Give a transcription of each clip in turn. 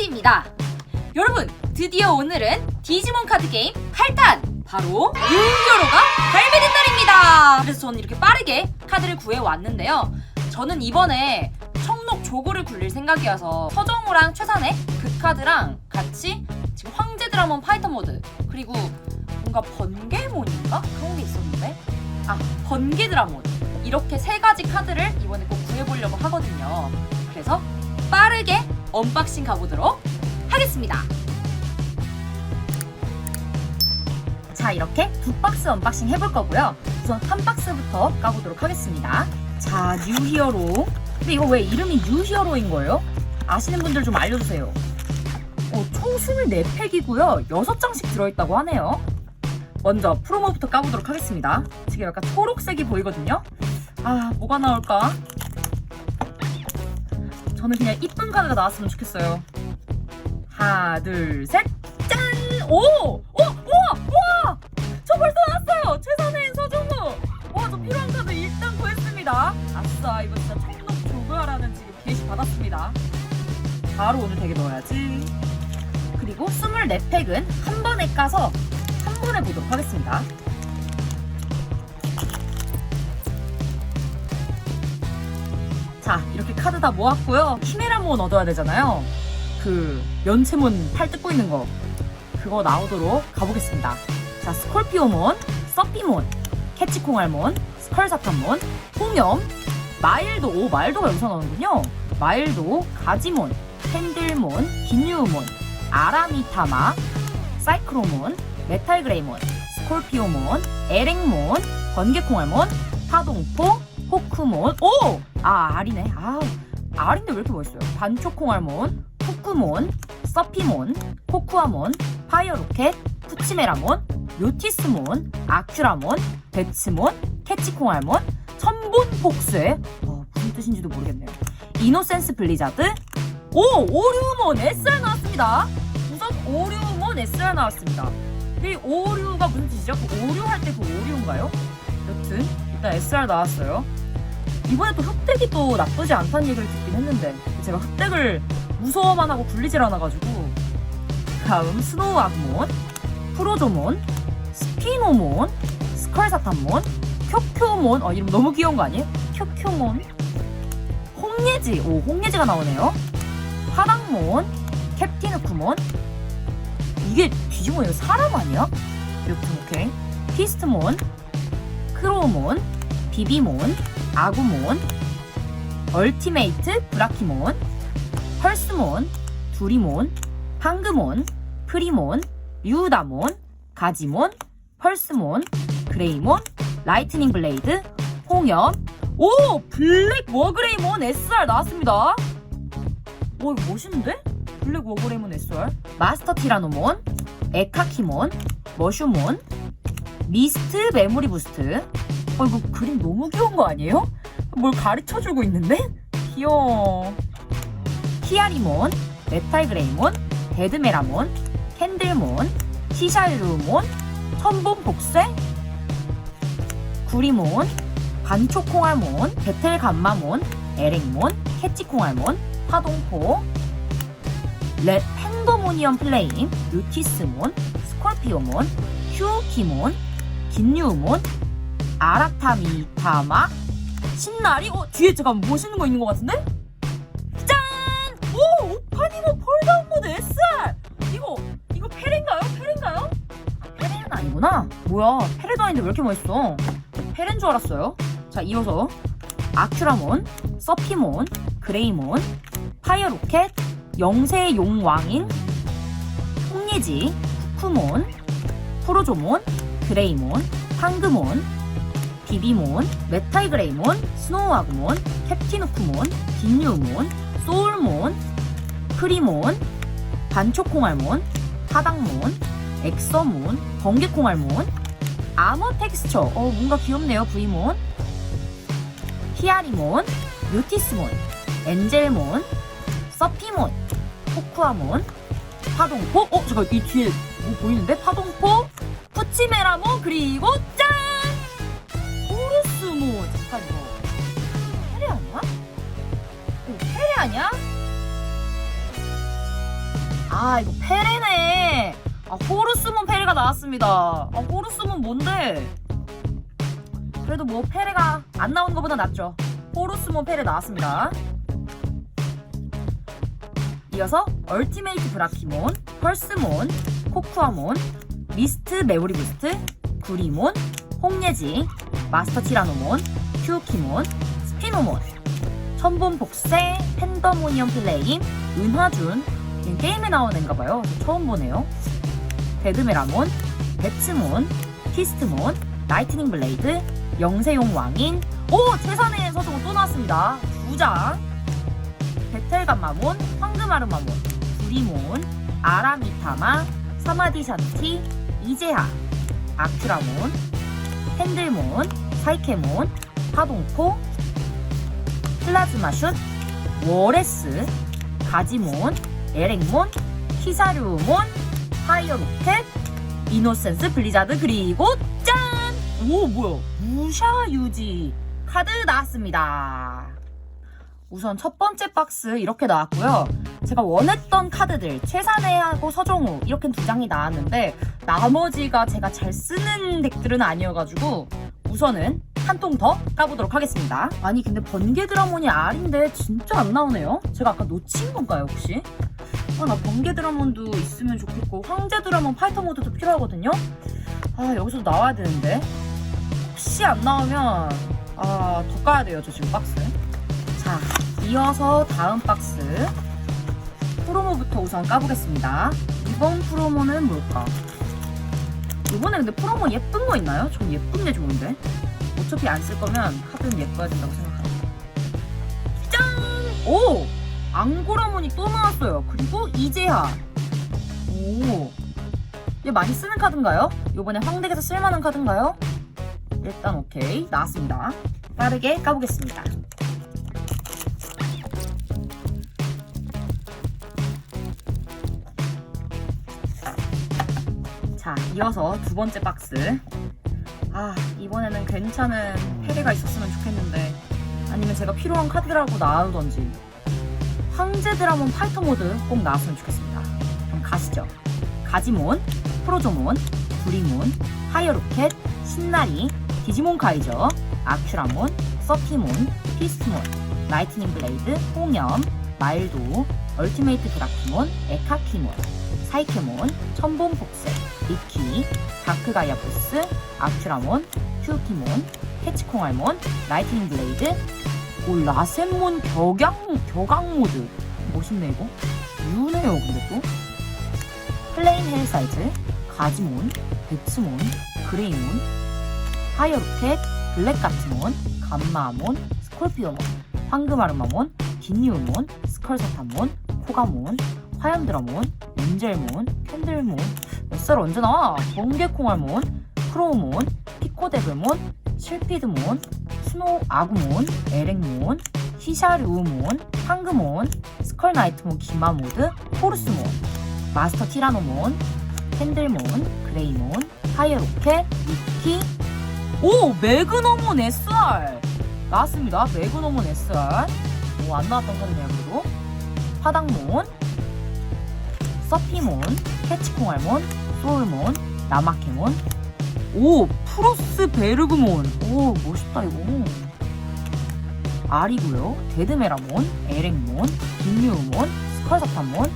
푸치입니다. 여러분, 드디어 오늘은 디지몬 카드 게임 8탄! 바로 유효로가 발매된 날입니다! 그래서 저는 이렇게 빠르게 카드를 구해왔는데요. 저는 이번에 청록 조고를 굴릴 생각이어서 서정우랑 최산의 그 카드랑 같이 지금 황제 드라몬 파이터 모드 그리고 뭔가 번개몬인가? 그런 게 있었는데 아 번개 드라몬 이렇게 세 가지 카드를 이번에 꼭 구해보려고 하거든요. 그래서 빠르게 언박싱 가보도록 하겠습니다. 자 이렇게 두 박스 언박싱 해볼 거고요. 우선 한 박스부터 까보도록 하겠습니다. 자 뉴히어로. 근데 이거 왜 이름이 뉴히어로인 거예요? 아시는 분들 좀 알려주세요. 어, 총 24팩이고요. 6장씩 들어있다고 하네요. 먼저 프로모부터 까보도록 하겠습니다. 지금 약간 초록색이 보이거든요. 아 뭐가 나올까? 저는 그냥 이쁜 카드가 나왔으면 좋겠어요. 하나, 둘, 셋, 짠! 오! 오! 우와! 우와! 저 벌써 나왔어요! 최선의 서정우! 와, 저 필요한 카드 일단 구했습니다. 아싸, 이거 진짜 청록 조그하라는 지금 게시 받았습니다. 바로 오늘 댁에 넣어야지. 그리고 24팩은 한 번에 까서 한 번에 보도록 하겠습니다. 카드 다 모았고요. 키메라 몬 얻어야 되잖아요. 그 연체몬 팔 뜯고 있는 거 그거 나오도록 가보겠습니다. 자, 스콜피오몬, 서피몬, 캐치콩알몬, 스컬사탄몬, 홍염, 마일도, 오, 마일도가 여기서 나오는군요. 마일도, 가지몬, 캔들몬, 긴유몬, 아라미타마, 사이크로몬, 메탈그레이몬, 스콜피오몬, 에랭몬, 번개콩알몬, 파동포, 호크몬, 오! 아, 알이네. 아, 알인데 왜 이렇게 멋있어요? 반초콩 알몬, 후크몬, 서피몬, 코쿠아몬, 파이어로켓, 푸치메라몬, 요티스몬, 아큐라몬, 베츠몬, 캐치콩알몬, 천본복쇠, 어, 무슨 뜻인지도 모르겠네요. 이노센스 블리자드, 오! 오류몬 SR 나왔습니다. 우선 오류몬 SR 나왔습니다. 이 오류가 무슨 뜻이죠? 그 오류 할 때 그 오류인가요? 여튼 일단 SR 나왔어요. 이번에 또 흑덱이 또 나쁘지 않다는 얘기를 듣긴 했는데 제가 흑덱을 무서워만 하고 굴리질 않아가지고 다음 스노우 악몬, 프로조몬, 스피노몬, 스컬사탄몬, 쿄쿄몬. 어 이름 너무 귀여운 거 아니에요? 쿄쿄몬? 홍예지. 오 홍예지가 나오네요. 파당몬, 캡틴우크몬. 이게 뒤집어 이거 사람 아니야? 이렇게 오케이 피스트몬, 크로몬, 비비몬, 아구몬, 얼티메이트 브라키몬, 펄스몬, 두리몬, 황금몬, 프리몬, 류다몬, 가지몬, 펄스몬, 그레이몬, 라이트닝 블레이드, 홍염, 오! 블랙 워그레이몬 SR 나왔습니다. 와, 이거 멋있는데? 블랙 워그레이몬 SR. 마스터 티라노몬, 에카키몬, 머슈몬, 미스트 메모리 부스트. 어, 이거 그림 너무 귀여운 거 아니에요? 뭘 가르쳐 주고 있는데? 귀여워. 히아리몬, 메탈그레이몬, 데드메라몬, 캔들몬, 시샬루몬, 천본복쇠, 구리몬, 반초콩알몬, 베텔감마몬, 에랭몬, 캐치콩알몬, 파동포, 레 펜도모니엄 플레임, 루티스몬, 스콜피오몬, 휴키몬, 긴유몬, 아라타미타마, 신나리? 어, 뒤에 잠깐 멋있는 거 있는 것 같은데? 짠! 오! 오파니모 폴다운 모드 SR! 이거, 이거 페레인가요? 페레인가요? 페레는 아니구나. 뭐야, 페레도 아닌데 왜 이렇게 멋있어? 페레인 줄 알았어요. 자, 이어서 아큐라몬, 서피몬, 그레이몬, 파이어로켓, 영세용왕인, 홍예지, 쿠쿠몬, 프로조몬, 그레이몬, 황금몬, 비비몬, 메탈그레이몬, 스노우아그몬, 캡틴우크몬, 긴유몬, 소울몬, 크리몬, 반초콩알몬, 하당몬, 엑서몬, 번개콩알몬, 아머 텍스처, 어 뭔가 귀엽네요 V몬, 히아리몬, 뮤티스몬, 엔젤몬, 서피몬, 포쿠아몬, 파동포, 어 잠깐 이 뒤에 뭐 보이는데? 파동포, 푸치메라몬 그리고 나왔습니다. 아 호루스몬 뭔데? 그래도 뭐 페레가 안 나오는 것보다 낫죠. 호루스몬 페레 나왔습니다. 이어서 얼티메이트 브라키몬 펄스몬 코쿠아몬 미스트 메모리 부스트 구리몬 홍예지 마스터 티라노몬 큐키몬 스피노몬. 천본 복세 팬더모니엄 플레임 은하준. 얘 게임에 나오는 애인가봐요. 처음 보네요 데드메라몬 베츠몬 피스트몬 라이트닝 블레이드 영세용 왕인. 오 최선의 서정은 또 나왔습니다. 두 장. 베텔감마몬 황금아르마몬 구리몬 아라미타마 사마디샨티 이제하 아큐라몬 핸들몬 사이케몬 파동포 플라즈마슛 워레스 가지몬 에렉몬 히사류몬 파이어로켓 이노센스 블리자드 그리고 짠! 오 뭐야? 무샤 유지 카드 나왔습니다. 우선 첫 번째 박스 이렇게 나왔고요. 제가 원했던 카드들 최산해하고 서정우 이렇게 두 장이 나왔는데 나머지가 제가 잘 쓰는 덱들은 아니어가지고 우선은 한 통 더 까보도록 하겠습니다. 아니 근데 번개 드라몬이 R인데 진짜 안 나오네요. 제가 아까 놓친 건가요 혹시? 아 나 번개 드라몬도 있으면 좋겠고 황제 드라몬 파이터 모드도 필요하거든요. 아 여기서 나와야 되는데 혹시 안 나오면 아더 까야 돼요 저 지금 박스. 자 이어서 다음 박스 프로모부터 우선 까보겠습니다. 이번 프로모는 뭘까? 이번에 근데 프로모 예쁜 거 있나요? 전 예쁜 게 좋은데. 어차피 안 쓸 거면 카드는 예뻐야 된다고 생각합니다. 짠! 오! 앙고라몬이 또 나왔어요. 그리고 이제하. 오. 얘 많이 쓰는 카드인가요? 이번에 황덱에서 쓸만한 카드인가요? 일단 오케이. 나왔습니다. 빠르게 까보겠습니다. 자, 이어서 두 번째 박스. 아, 이번에는 괜찮은 페레가 있었으면 좋겠는데. 아니면 제가 필요한 카드라고 나오던지. 황제 드라몬 파이터 모드 꼭 나왔으면 좋겠습니다. 그럼 가시죠. 가지몬, 프로조몬, 구리몬, 하이어로켓, 신나리, 디지몬 카이저, 아큐라몬, 서피몬, 피스트몬, 라이트닝 블레이드, 홍염, 마일도, 얼티메이트 브라키몬, 에카키몬, 사이케몬, 천본 복세, 리키, 다크가이아포스, 아큐라몬, 큐키몬, 캐치콩알몬, 라이트닝 블레이드, 오 라센몬 격양 격앙 모드. 멋있네 이거. 유네요 근데 또. 플레인 헬 사이즈, 가지몬, 베츠몬, 그레이몬, 하이어로켓, 블랙가트몬, 감마몬, 스콜피오몬, 황금아르마몬, 긴유몬, 스컬사타몬, 코가몬, 화염드라몬, 엔젤몬, 캔들몬, 뱃살 언제 나와? 번개콩알몬, 크로우몬, 피코데블몬, 실피드몬, 스노우 아구몬, 에렉몬, 히샤르우몬, 황금몬, 스컬나이트몬 기마모드, 포르스몬, 마스터 티라노몬, 캔들몬, 그레이몬, 하이어로켓, 미키, 오! 매그너몬 SR! 나왔습니다. 매그너몬 SR. 오, 안 나왔던 그래도. 화당몬, 서피몬, 캐치콩알몬, 소울몬, 나마케몬, 오! 프로스 베르그몬. 오, 멋있다, 이거. 알이고요. 데드메라몬, 에렉몬, 김유몬, 스컬사탄몬,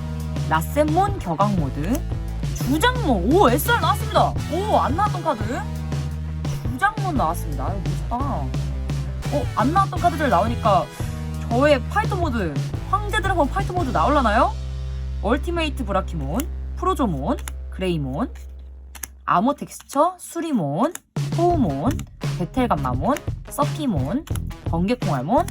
라센몬 격앙모드, 주장몬. 오, SR 나왔습니다. 오, 안 나왔던 카드. 주장몬 나왔습니다. 이거 멋있다. 어, 안 나왔던 카드들 나오니까 저의 파이터 모드, 황제 드래곤 파이터 모드 나올라나요? 얼티메이트 브라키몬, 프로조몬, 그레이몬, 아모 텍스처, 수리몬, 호우몬, 베텔감마몬, 서피몬, 번개콩알몬,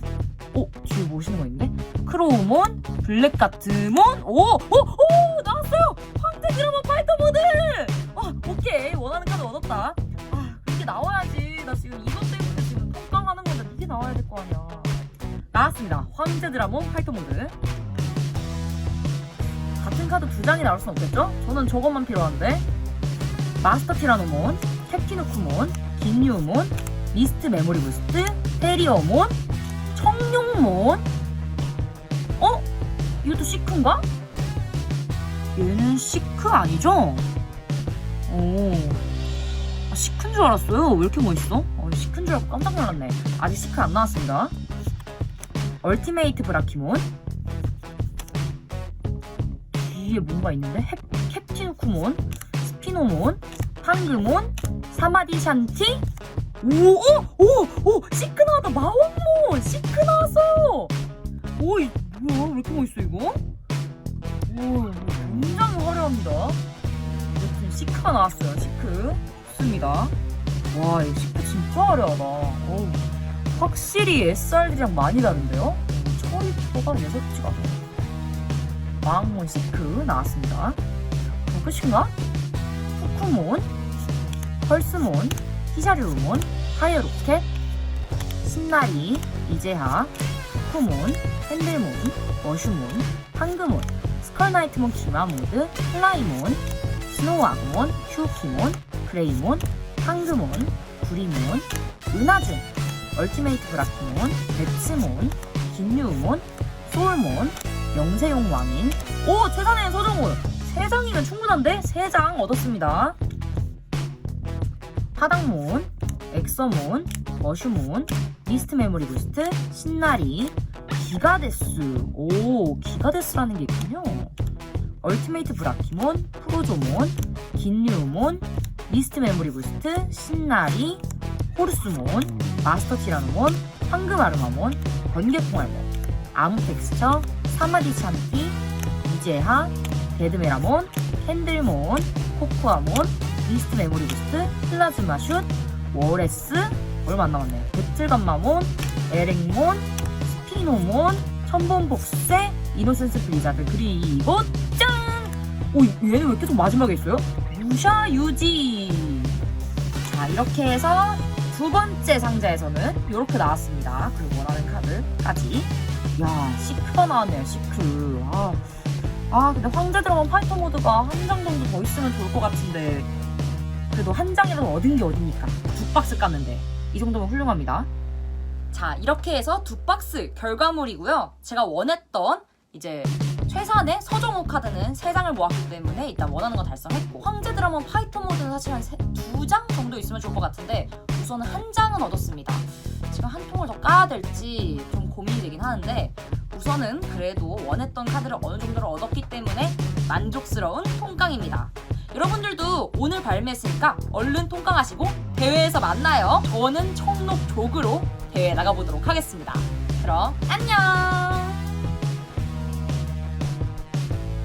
오, 뒤에 멋있는 거 있는데? 크로우몬, 블랙가트몬, 오, 오, 오, 나왔어요! 황제 드라마 파이터 모드! 아, 오케이. 원하는 카드 얻었다. 아, 이게 나와야지. 나 지금 이것 때문에 지금 통깡하는 건데 이게 나와야 될 거 아니야. 나왔습니다. 황제 드라몬 파이터 모드. 같은 카드 두 장이 나올 순 없겠죠? 저는 저것만 필요한데. 마스터 티라노몬, 캡티누쿠몬, 긴유몬, 미스트 메모리 부스트, 테리어몬, 청룡몬. 어? 이것도 시크인가? 얘는 시크 아니죠? 오. 아, 시크인 줄 알았어요. 왜 이렇게 멋있어? 어, 시크인 줄 알고 깜짝 놀랐네. 아직 시크 안 나왔습니다. 얼티메이트 브라키몬. 뒤에 뭔가 있는데? 헵, 캡틴 쿠몬, 스피노몬, 황금몬, 사마디 샨티. 오, 오, 오, 오, 시크 나왔다. 마원몬, 시크 나왔어. 오, 이, 뭐야? 왜 이렇게 멋있어 이거? 오, 굉장히 화려합니다. 여튼 시크가 나왔어요. 시크. 좋습니다. 와, 이 시크 진짜 화려하다. 어우, 확실히 SR들이랑 많이 다른데요? 처리도가 예사롭지가 않아요. 마왕몬 시크 나왔습니다. 어, 끝인가? 푸쿠몬, 펄스몬, 히샤르몬, 하이어로켓, 신나리, 이제하, 푸쿠몬, 핸들몬, 머슈몬, 황금몬, 스컬나이트몬 기마모드, 플라이몬, 스노우아몬, 휴키몬, 그레이몬, 황금몬, 구리몬, 은하준, 얼티메이트 브라키몬, 레츠몬, 긴유몬, 소울몬, 영세용 왕인, 오! 세상에 서정훈! 세 장이면 충분한데? 세장 얻었습니다. 하당몬, 엑서몬, 머슈몬, 미스트 메모리 부스트, 신나리, 기가데스. 오, 기가데스라는 게 있군요. 얼티메이트 브라키몬, 프로조몬, 긴류몬, 미스트 메모리 부스트, 신나리, 호르스몬, 마스터 티라노몬, 황금 아르마몬, 번개풍알몬, 아무 텍스처, 사마디 샨티, 이제하, 데드메라몬, 캔들몬, 코코아몬, 미스트 메모리 부스트, 플라즈마 슛, 워레스, 얼마 안 남았네. 배틀감마몬, 에렉몬, 스피노몬, 천본복세, 이노센스 블리자드, 그리고 짠! 오, 얘는 왜 계속 마지막에 있어요? 무샤 유지. 자, 이렇게 해서 두 번째 상자에서는 이렇게 나왔습니다. 그리고 원하는 카드까지. 야, 시크가 나왔네요, 시크. 아, 아 근데 황제 드라마 파이터 모드가 한 장 정도 더 있으면 좋을 것 같은데. 그래도 한 장이라도 얻은 게 어딥니까? 두 박스 깠는데. 이 정도면 훌륭합니다. 자, 이렇게 해서 두 박스 결과물이고요. 제가 원했던 이제 최선의 서정호 카드는 세장을 모았기 때문에 일단 원하는 건 달성했고 황제 드라마 파이터 모드는 사실 한 두 장 정도 있으면 좋을 것 같은데 우선은 한 장은 얻었습니다. 지금 한 통을 더 까야 될지 좀 고민이 되긴 하는데 우선은 그래도 원했던 카드를 어느 정도를 얻었기 때문에 만족스러운 통깡입니다. 여러분들도 오늘 발매했으니까 얼른 통깡하시고 대회에서 만나요. 저는 청록 조그로 대회 나가보도록 하겠습니다. 그럼 안녕!